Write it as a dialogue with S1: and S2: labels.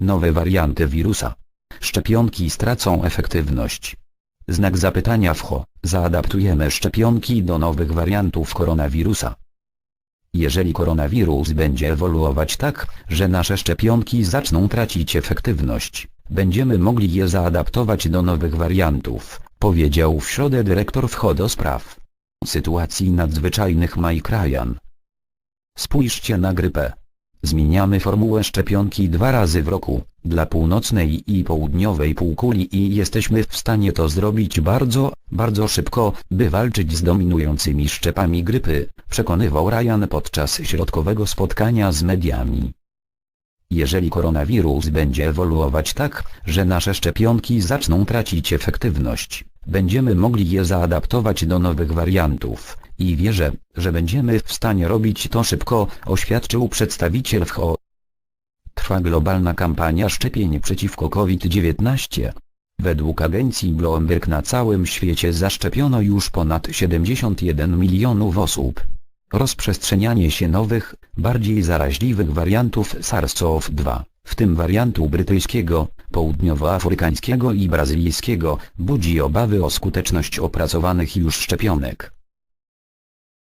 S1: Nowe warianty wirusa. Szczepionki stracą efektywność. Znak zapytania w ho. Zaadaptujemy szczepionki do nowych wariantów koronawirusa. Jeżeli koronawirus będzie ewoluować tak, że nasze szczepionki zaczną tracić efektywność, będziemy mogli je zaadaptować do nowych wariantów, powiedział w środę dyrektor WHO do spraw sytuacji nadzwyczajnych Ryan. Spójrzcie na grypę. Zmieniamy formułę szczepionki dwa razy w roku, dla północnej i południowej półkuli i jesteśmy w stanie to zrobić bardzo, bardzo szybko, by walczyć z dominującymi szczepami grypy, przekonywał Ryan podczas środkowego spotkania z mediami. Jeżeli koronawirus będzie ewoluować tak, że nasze szczepionki zaczną tracić efektywność, będziemy mogli je zaadaptować do nowych wariantów, i wierzę, że będziemy w stanie robić to szybko, oświadczył przedstawiciel WHO. Trwa globalna kampania szczepień przeciwko COVID-19. Według agencji Bloomberg na całym świecie zaszczepiono już ponad 71 milionów osób. Rozprzestrzenianie się nowych, bardziej zaraźliwych wariantów SARS-CoV-2, w tym wariantu brytyjskiego, południowoafrykańskiego i brazylijskiego, budzi obawy o skuteczność opracowanych już szczepionek.